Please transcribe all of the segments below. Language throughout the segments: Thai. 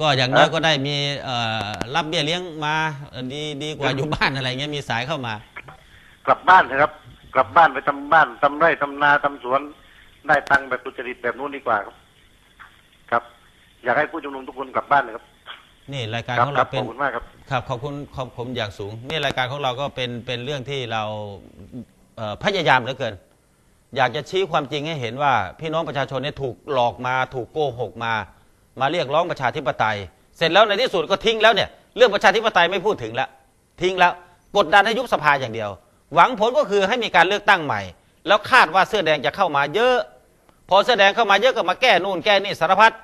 ก็อย่างน้อยก็ได้มีเอ่อรับเบี้ยเลี้ยงมาเอ่อดีดีกว่าอยู่บ้านอะไรเงี้ยมีสายเข้ามา กลับบ้านนะครับ กลับบ้านไปทำบ้านทำไร่ทำนาทำสวนได้ตังค์แบบสุจริตแบบนู้นดีกว่าครับ ครับ อยากให้ผู้ชุมนุมทุกคนกลับบ้านนะครับ นี่รายการครัของครัเราขเป็อนบคุณมากครับครับขอบคุณขอบผมอย่างสูง นี่รายการของเราก็เป็นเป็นเรื่องที่เราเอ่อพยายามเหลือเกิน อยากจะชี้ความจริงให้เห็นว่า พี่น้องประชาชนเนี่ยถูกหลอกมาถูกโกหกมา มาเรียกร้องประชาธิปไตย เสร็จแล้วในที่สุดก็ทิ้งแล้วเนี่ยเรื่องประชาธิปไตยไม่พูดถึงแล้วทิ้งแล้วกดดันให้ยุบสภาอย่างเดียว หวังผลก็คือให้มีการเลือกตั้งใหม่ แล้วคาดว่าเสื้อแดงจะเข้ามาเยอะ พอเสื้อแดงเข้ามาเยอะก็มาแก้นู่นแก้นี่สารพัด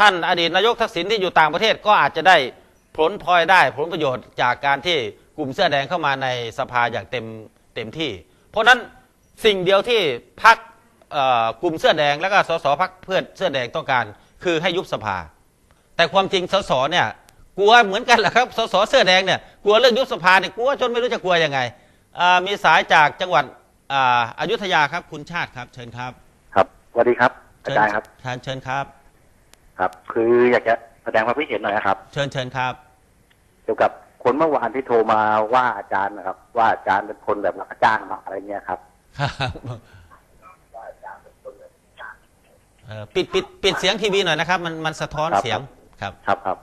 ท่านอดีตนายกทักษิณที่อยู่ต่างประเทศก็อาจจะได้ผลพลอยได้ผลประโยชน์จากการที่กลุ่มเสื้อแดงเข้ามาในสภาอย่างเต็มเต็มที่ เพราะฉะนั้นสิ่งเดียวที่พักกลุ่มเสื้อแดงแล้วก็สสพักเพื่อนเสื้อแดงต้องการ คือให้ยุบสภา แต่ความจริงสสเนี่ย กลัวเหมือนกันแหละครับสสเสื้อแดงเนี่ยกลัวเรื่องยุบสภาเนี่ยกลัวจนไม่รู้จะกลัวยังไงอ่ามีสายจากจังหวัดอ่าอยุธยาครับ คุณชาติครับ เชิญครับ ครับสวัสดีครับอาจารย์ครับเชิญเชิญครับ ครับ คืออยากจะแสดงความคิดเห็นหน่อยนะครับ เชิญเชิญครับ เกี่ยวกับคนเมื่อวานที่โทรมาว่าอาจารย์นะครับ ว่าอาจารย์เป็นคนแบบรับจ้างมาอะไรเงี้ยครับครับเอ่อ ปิดปิดปิดเสียงทีวีหน่อยนะครับ มันมันสะท้อนครับเสียงครับครับครับ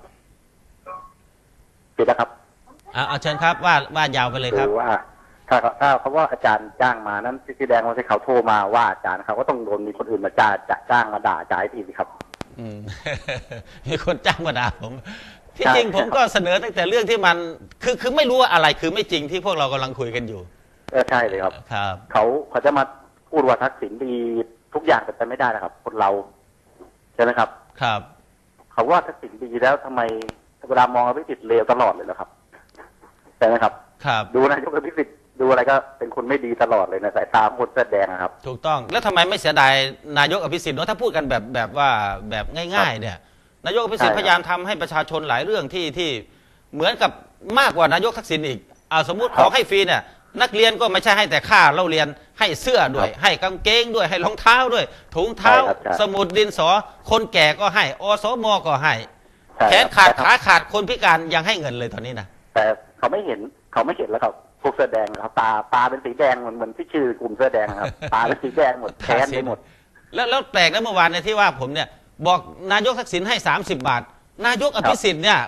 ปิดแล้วครับเอาเอาเชิญครับว่าว่ายาวไปเลยครับคือว่าถ้าถ้าเขาว่าอาจารย์จ้างมานั้นที่แสดงว่าที่เขาโทรมาว่าอาจารย์เขาก็ต้องโดนมีคนอื่นมาจ้างจะจ้างมาด่าอาจารย์อีกสิครับ อืมมีคนจ้างมาด่าผมที่ใช่จริงผมครับก็เสนอตั้งแต่เรื่องที่มัน คือคือไม่รู้ว่าอะไรคือไม่จริงที่พวกเรากำลังคุยกันอยู่เออใช่เลยครับ ครับ เขาเขาจะมาพูดว่าทักษิณดี ทุกอย่างเป็นไปไม่ได้นะครับ คนเราใช่ไหมครับ ครับ เขาว่าทักษิณดีแล้วทำไมเวลามองอภิสิทธิ์เลวตลอดเลยเหรอครับใช่ไหมครับ ครับ ดูนายกอภิสิทธิ์ดูอะไรก็เป็นคนไม่ดีตลอดเลยนะสายตาคนแสอแดงนะครับ ถูกต้องแล้วทำไมไม่เสียดายนายกอภิสิทธิ์เนอะถ้าพูดกันแบบแบบว่าแบบง่าย ๆ เนี่ย นายกอภิสิทธิ์ใช่พครับยายามทำให้ประชาชนหลายเรื่องที่ที่เหมือนกับมากกว่านายกทักษิณอีกเอาสมมุติคขรับอให้ฟรีเนี่ย นักเรียนก็ไม่ใช่ให้แต่ค่าเล่าเรียนให้เสื้อด้วยครับให้กางเกงด้วยให้รองเท้าด้วย ถุงเท้า ใช่ครับใช่สมุดดินสอ คนแก่ก็ให้ อสมก็ให้ ใช่แขนครับขาดแต่ขาขาดคนพิการยังให้เงินเลยตอนนี้นะแต่เขาไม่เห็นเขาไม่เห็นแล้วครับพวกเสื้อแดงครับตาตาเป็นสีแดงเหมือนเหมือนที่ชื่อกลุ่มเสื้อแดงครับ ตาเป็นสีแดงหมดแขนไปหมด แล้วแล้วแปลกนะเมื่อวานเนี่ยที่ว่าผมเนี่ย บอกนายกทักษิณให้ 30 บาท นายกอภิสิทธิ์เนี่ย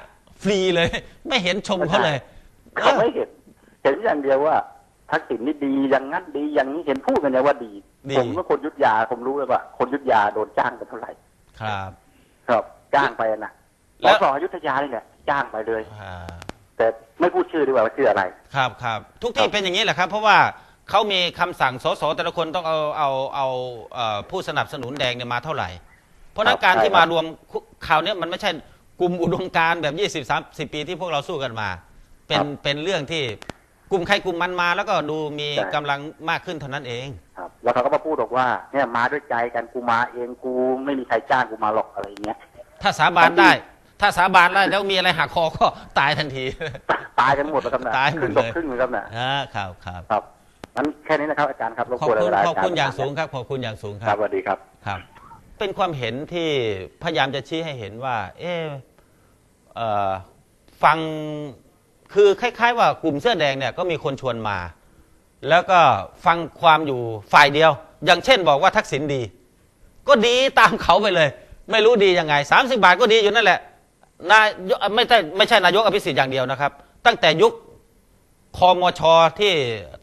ฟรีเลย ไม่เห็นชมเขาเลย เขาไม่เห็นเห็น อย่างเดียวว่าทักษิณนี่ดีอย่างนั้นดีอย่างนี้เห็นพูดกันเนี่ยว่าดีดี ผมเป็นคนยุทธยาผมรู้เลยว่า คนยุทธยาโดนจ้างกันเท่าไหร่ ครับ ครับจ้างไปน่ะแล้แล้ววสอยุทธยานี่แหละจ้างไปเลย อ่าแต่ไม่พูดชื่อดีกว่าว่าชื่ออะไร ครับครับทุกที่ครับ เป็นอย่างนี้แหละครับ เพราะว่าเขามีคำสั่งสสแต่ละคนต้องเอาเอาเอาเอ่อผู้สนับสนุนแดงเนี่ยมาเท่าไหร่ เพราะฉะนั้นการที่มารวมข่าวเนี้ยมันไม่ใช่กลุ่มอุดมการณ์แบบ 20 30 ปีที่พวกเราสู้กันมา เป็นครับเป็นเรื่องที่ กลุ่มใครกลุ่มมันมาแล้วก็ดูมีใช่ กำลังมากขึ้นเท่านั้นเอง ครับแล้วเขาก็มาพูดบอกว่าเนี่ยมาด้วยใจกันกูมาเองกูไม่มีใครจ้างกูมาหรอกอะไรอย่างเงี้ย ถ้าสาบานได้ ถ้าสาบานได้แล้วมีอะไรหักคอก็ตายทันที ตายกันหมดแล้วครับนะตายหมดครึ่งเลยต่อครึ่งเลยครับนะอ่าครับครับครับนั้นแค่นี้นะครับอาจารย์ครับรบขอบกวนคุณเวลาขอบคุณจรอย่างสูงครับ ขอบคุณอย่างสูงคครัรับบสวัสดีครับ ครับ เป็นความเห็นที่พยายามจะชี้ให้เห็นว่า เอะเอ่อฟัง คือคล้ายๆว่ากลุ่มเสื้อแดงเนี่ยก็มีคนชวนมา แล้วก็ฟังความอยู่ฝ่ายเดียว อย่างเช่นบอกว่าทักษิณดี ก็ดีตามเขาไปเลย ไม่รู้ดียังไง 30 บาทก็ดีอยู่นั่นแหละนายไม่ใช่ไม่ใช่นายกอภิสิทธิ์อย่างเดียวนะครับ ตั้งแต่ยุคคอมชที่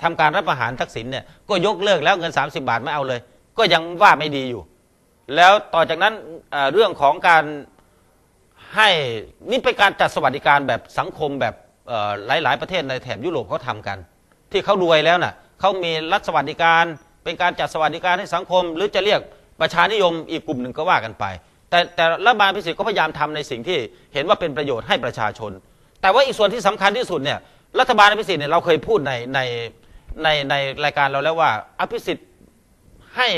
ทำการรับประหารทักษิณเนี่ยก็ยกเลิกแล้วเงิน 30 บาทไม่เอาเลย ก็ยังว่าไม่ดีอยู่ แล้วต่อจากนั้นเรื่องของการให้นี่เป็นการจัดสวัสดิการแบบสังคมแบบ หลาย ๆ ประเทศในแถบยุโรปเขาทำกัน ที่เขารวยแล้วน่ะเขามีรัฐสวัสดิการ เป็นการจัดสวัสดิการให้สังคม หรือจะเรียกประชานิยมอีกกลุ่มหนึ่งก็ว่ากันไป แต่แต่รัฐบาลพิสิทธิ์ก็พยายามทำในสิ่งที่เห็นว่าเป็นประโยชน์ให้ประชาชน แต่ว่าอีกส่วนที่สำคัญที่สุดเนี่ยรัฐบาลอภิสิทธิ์เนี่ยเราเคยพูดในในในในรายการเราแล้วว่า อภิสิทธิ์ให้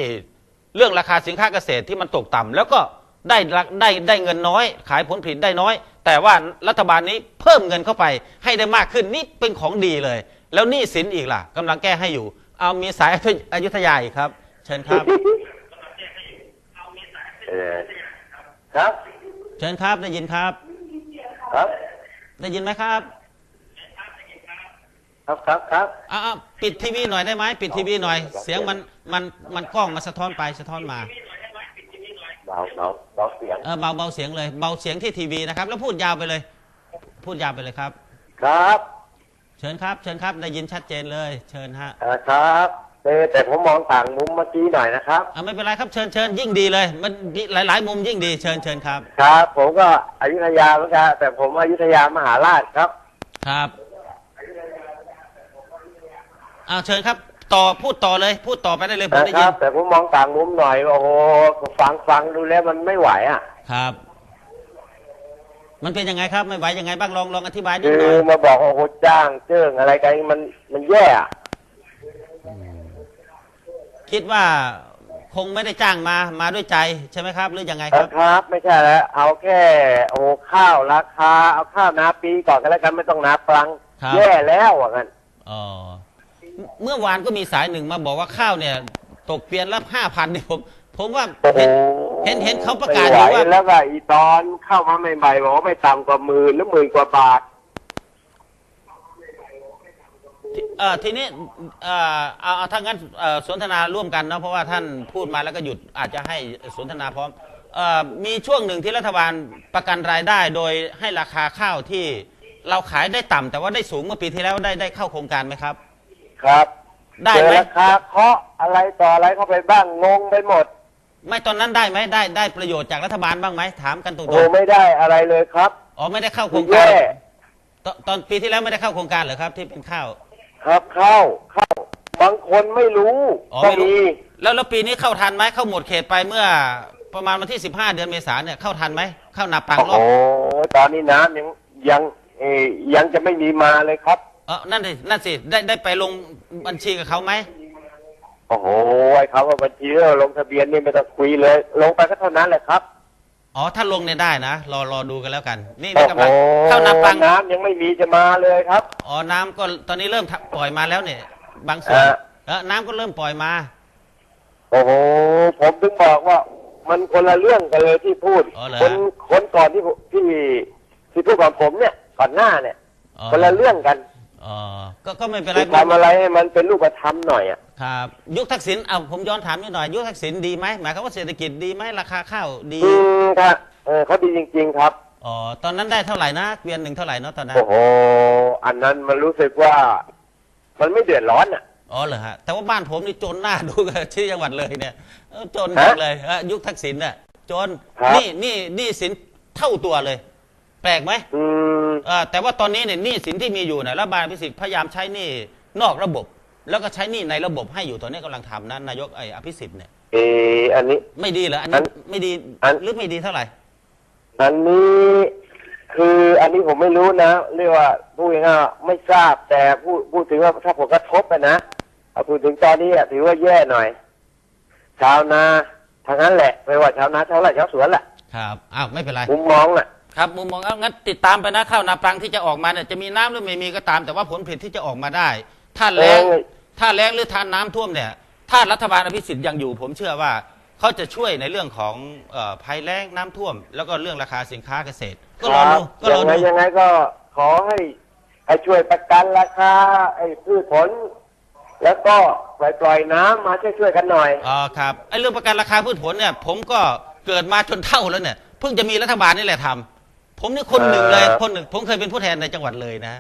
เรื่องราคาสินค้าเกษตรที่มันตกต่ำแล้วก็ได้ราได้ได้เงินน้อย ขายผลผลิตได้น้อย แต่ว่ารัฐบาลนี้เพิ่มเงินเข้าไปให้ได้มากขึ้นนี่เป็นของดีเลย แล้วหนี่สินอีกล่ะกำลังแก้ให้อยู่ เอามีสายอยุธยาอีกครับ เชิญครับเออครับ เชิญครับได้ยินครับ ครับ ได้ยินไหมครับ ครับครับครับอ่าปิดทีวีหน่อยได้ไหมปิดทีวีหน่อย เสียงมันมันมันกล้องมาสะท้อนไปสะท้อนมา เบาเบาเบาเสียงเออเบาเบาเสียงเลย เบาเสียงที่ทีวีนะครับ แล้วพูดยาวไปเลย พูดยาวไปเลยครับ ครับ เชิญครับ เชิญครับได้ยินชัดเจนเลย เชิญฮะเออครับเออแต่ผมมองต่างมุมเมื่อกี้หน่อยนะครับอ่าไม่เป็นไรครับเชิญเชิญยิ่งดีเลย มันหลาย ๆ มุมยิ่งดีเชิญเชิญครับ ครับ ผมก็อยุธยาเหมือนกันแต่ผมอยุธยามหาราชครับ ครับอ้าวเชิญครับ ต่อพูดต่อเลย พูดต่อไปได้เลยผมนะได้คยิรันบ แต่ผมมองต่างมุมหน่อยโอ้โหฟังฟังดูแล้วมันไม่ไหวอะ ครับ มันเป็นยังไงครับ ไม่ไหวยังไงบ้างลองลองอธิบายนิดคืหน่ออยมาบอกว่าโอ้โหจ้างเจิ้งอะไรกันมันมันแย่อะคิดว่าคงไม่ได้จ้างมามาด้วยใจใช่ไหมครับ หรือยังไงครับครับ ไม่ใช่แล้วเอาแค่โอ้โหข้าวราคา เอาข้าวนาปีก่อนกันแล้วกันไม่ต้องนาปลัง ครับ แย่แล้วอะงั้นอ๋อ เมื่อวานก็มีสายหนึ่งมาบอกว่าข้าวเนี่ย ตกเปลี่ยนละห้าพันเนี่ยผม ผมว่าโอ้โหเห็นเห็นเห็นเขาประกาศอยู่ไม่ไหว่า แล้วก็อีตอนเข้ามาใหม่ๆบอกว่าไม่ต่ำกว่าหมื่นหรือหมื่นกว่าบาทเอ่อทีนี้เอ่อเอาเอาถ้างั้นเอ่อสนทนาร่วมกันเนาะเพราะว่าท่านพูดมาแล้วก็หยุดอาจจะให้สนทนาพร้อมเอ่อมีช่วงหนึ่งที่รัฐบาลประกันรายได้โดยให้ราคาข้าวที่เราขายได้ต่ำแต่ว่าได้สูงเมื่อปีที่แล้วได้ได้เข้าโครงการไหมครับ ครับได้เจอไหมราคาเคาะอะไรต่ออะไรเข้าไปบ้างงงไปหมดไม่ตอนนั้นได้ไหมได้ได้ประโยชน์จากรัฐบาลบ้างไหมถามกันตรงโอ้ไม่ได้อะไรเลยครับๆอ๋อไม่ได้เข้าโครงการแย่ตอนตอนปีที่แล้วไม่ได้เข้าโครงการเหรอครับที่เป็นข้าวครับเข้าเข้า บางคนไม่รู้อ๋อก็ไม่รู้มีแล้วแล้วปีนี้เข้าทันไหมเข้าหมดเขตไปเมื่อประมาณวันที่ 15 เดือนเมษาเนี่ยเข้าทันไหมเข้านาปังโอ้รโหอบตอนนี้น้ำยังยังเออยังจะไม่มีมาเลยครับ เออนั่นสินั่นสิได้ได้ไปลงบัญชีกับเขาไหมโอ้โหไอ้เขาว่าบัญชีเราลงทะเบียนนี่ไม่ต้องคุยเลย ลงไปก็เท่านั้นแหละครับ อ๋อถ้าลงเนี่ยได้นะรอรอดูกันแล้วกัน นี่โอ้นี่โหกำลังเข้านาปังน้ำยังไม่มีจะมาเลยครับอ๋อน้ำก็ตอนนี้เริ่มทะปล่อยมาแล้วเนี่ย บางส่วนเออเออน้ำก็เริ่มปล่อยมา โอ้โหผมถึงบอกว่า มันคนละเรื่องกันเลยที่พูดอ๋อเหรอคนคนก่อนที่ผมที่ที่พูดก่อนผมเนี่ย ก่อนหน้าเนี่ยอ๋อคนละเรื่องกัน อ๋อก็ก็ไม่เป็นไรคือทำอะไรให้มันเป็นรูปธรรมหน่อยอะครับ ยุคทักษิณเอาผมย้อนถามนิดหน่อย ยุคทักษิณดีไหมหมายความว่าเศรษฐกิจดีไหมราคาข้าวดีอืมครับเออเขาดีจริง ๆ ครับอ๋อตอนนั้นได้เท่าไหร่นะเกวียนหนึ่งเท่าไหร่เนาะตอนนั้นโอ้โหอันนั้นมันรู้สึกว่า มันไม่เดือดร้อนอะอ๋อเหรอฮะแต่ว่าบ้านผมนี่จนหน้าดูกับที่จังหวัดเลยเนี่ยเออจนฮะจังเลยเออยุคทักษิณเนี่ยจนครับนี่นี่นี่สินเท่าตัวเลย แปลกไหมอืมเออ แต่ว่าตอนนี้เนี่ยหนี้สินที่มีอยู่เนี่ยรัฐบาลพิสิทธิ์พยายามใช้หนี้นอกระบบ แล้วก็ใช้หนี้ในระบบให้อยู่ตอนนี้กำลังทำนะนายกไอ้อภิสิทธิ์เนี่ยเอออันนี้ไม่ดีเหรออันอันี้นไม่ดีอันหรือไม่ดีเท่าไหร่อันนี้คืออันนี้ผมไม่รู้นะเรียกว่าพูดง่ายๆว่าไม่ทราบแต่พูดพูดถึงว่าถ้าผลกระทบอะนะเอาพูดถึงตอนนี้อะถือว่าแย่หน่อย ชาวนาทางนั้นแหละ ไม่ว่าชาวนาชาวไร่ชาวสวนแหละครับอ้าวไม่เป็นไรมุมมองน่ะ ครับมุมมองเอางั้นติดตามไปนะข้าวนาปลังที่จะออกมาเนี่ยจะมีน้ำหรือไม่มีก็ตาม แต่ว่าผลผลิตที่จะออกมาได้ ถ้าแล้งเออ ถ้าแล้งหรือทานน้ำท่วมเนี่ยถ้ารัฐบาลอภิสิทธิ์ยังอยู่ ผมเชื่อว่าเขาจะช่วยในเรื่องของเอ่อภัยแล้งน้ำท่วม แล้วก็เรื่องราคาสินค้าเกษตร ก็รอดูก็รยัองไงดูยังไงก็ขอให้ให้ช่วยประกันราคาไอ้พืชผล แล้วก็ปล่อยปล่อยน้ำมาช่วยช่วยๆกันหน่อย อ๋อครับไอ้เรื่องประกันราคาพืชผลเนี่ยผมก็เกิดมาจนเท่าแล้วเนี่ยเพิ่งจะมีรัฐบาลนี่แหละทำ ผมนี่คนหนึ่งเลยเออคนหนึ่งผมเคยเป็นผู้แทนในจังหวัดเลยนะ